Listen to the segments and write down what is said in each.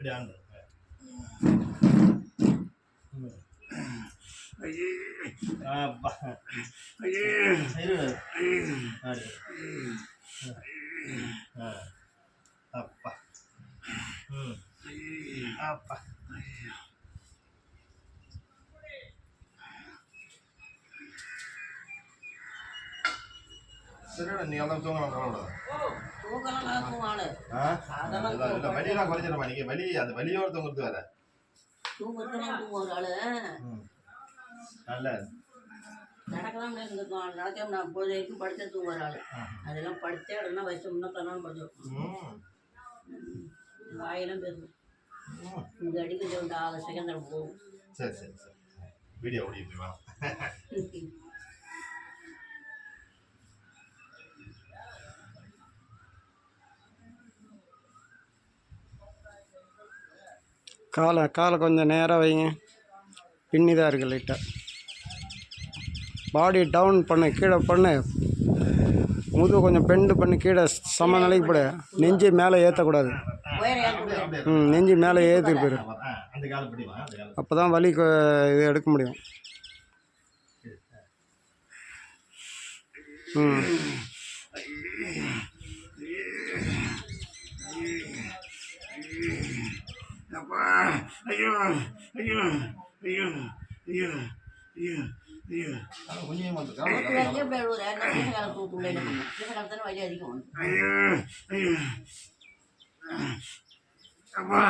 இப்படி ஆண்டு அப்பா இரு ஆடு. ஆ. அப்பா ம் வலியெல்லாம் குறைச்சிடுமா நீங்க வலி அந்த வலியோட தூங்குறது வேற. நல்ல நடக்கலாம் இருந்துக்கும் நடக்க நான் பொழுது வரைக்கும் படுத்தே தூங்குற ஆளு. அதெல்லாம் படுத்தே இடம்னா வயசு முன்ன தரணும் படுத்துரும். ம். வாயெல்லாம் பேசும் ஒரு ஆறு செகண்ட் போகும். சரி சரி சரி. வீடியோ காலை காலை கொஞ்சம் நேராக வைங்க. பின்னி தான் இருக்குது லைட்டாக பாடி டவுன் பண்ணு கீழே பண்ணு. முதுகு கொஞ்சம் பெண்டு பண்ணி கீழே சம நிலைக்கு போடு. நெஞ்சு மேலே ஏற்றக்கூடாது ம் நெஞ்சு மேலே ஏற்றிட்டு போயிரு. அப்போ தான் வலி இது எடுக்க முடியும். ம் அப்பா ஐயோ ஐயோ ஐயோ ஐயோ ஐயோ ஐயோ. காலம் கொஞ்சம் வந்து எனக்கு காலம் வரைக்கும் பேர் ஒரு என்ன பீச காலம் தூக்குள்ள என்ன பண்ணும் பீச காலத்தானே வலி அதிகம் வந்து ஐயோ ஐயோ அப்பா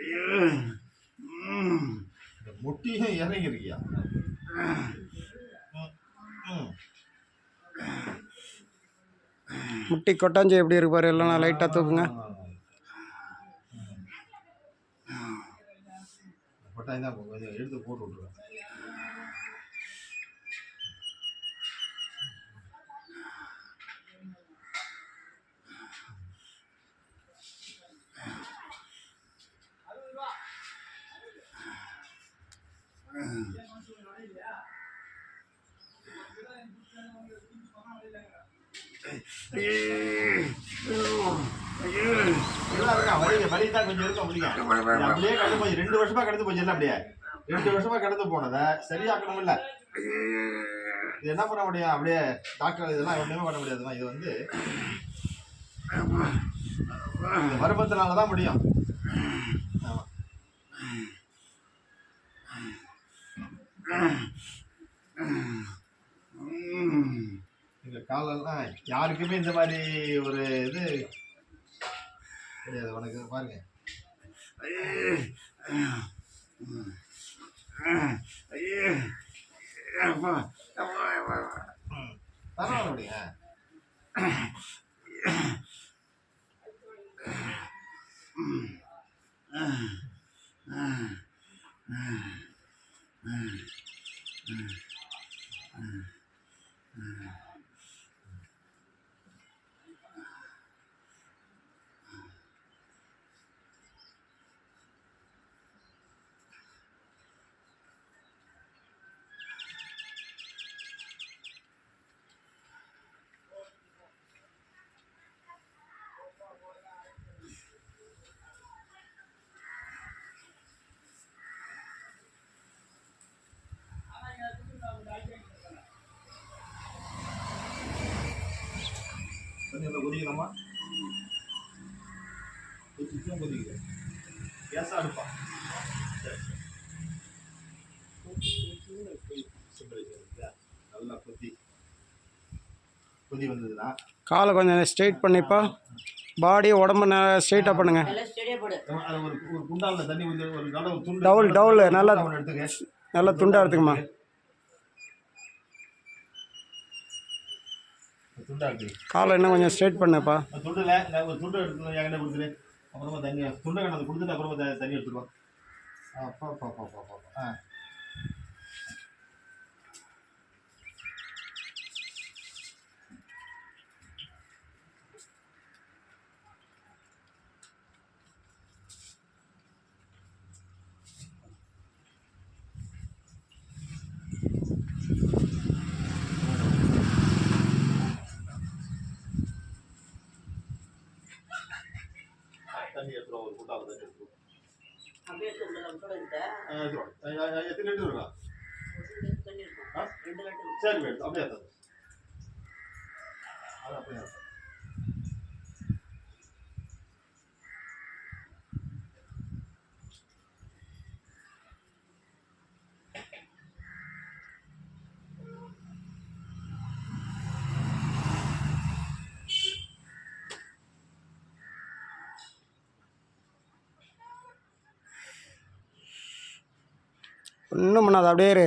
ஐயோ ம் இந்த முட்டியும் இறங்கி இருக்கியா ம், ம். முட்டி கொட்டாஞ்சி எப்படி இருப்பார் பாரு இல்லைனா லைட்டாக தூக்குங்க. கொட்டாய் அப்படியே கடந்து போய் ரெண்டு வருஷமா கடந்து போச்சு இல்லை அப்படியே ரெண்டு வருஷமா கடந்து போனதை சரியாக்கணும் இல்ல இது என்ன பண்ண முடியும் அப்படியே டாக்டர் இதெல்லாம் ஒண்ணுமே பண்ண முடியாதுமா இது வந்து இந்த வருமத்தினால தான் முடியும் ஆமா இந்த காலெல்லாம் யாருக்குமே இந்த மாதிரி ஒரு இது கிடையாது உனக்கு பாருங்க ஐயோ ஐயோ அப்பா அப்பா ம் பரவாயில்ல அப்படிங்க கொஞ்சம் இந்த கொதிக்கலாமா நல்லா கொதி கொதி வந்ததுன்னா காலை கொஞ்சம் ஸ்ட்ரெயிட் பண்ணிப்பா. பாடி உடம்பு ஸ்ட்ரெயிட்டாக பண்ணுங்க. டவுல், டவுல், நல்லா- நல்லா துண்டா எடுத்துக்கம்மா. காலை இன்னும் கொஞ்சம் ஸ்ட்ரெயிட் பண்ணுப்பா. துண்டில் ஒரு துண்டு எடுத்து என்கிட்ட கொடுத்துரு. அப்புறமா தண்ணி துண்டை கணக்கு கொடுத்துட்டு அப்புறமா தண்ணி எடுத்துருவோம். அப்பா அப்பா அப்பா அப்பா ஆ. தண்ணி எடுத்துருவோம் ஒரு குண்டால தண்ணி எடுத்துருவோம் எத்தனை லிட்டர் இருக்கா சரி எடுத்து அப்படியே அப்படியே ஒன்றும் பண்ணாது அப்படியே இரு.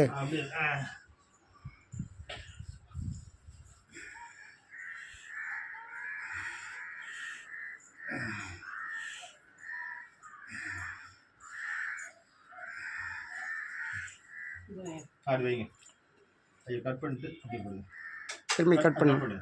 அப்படி வைங்க. ஐயோ கட் பண்ணிட்டு அப்படி போடுங்க. திரும்பி கட் பண்ணு.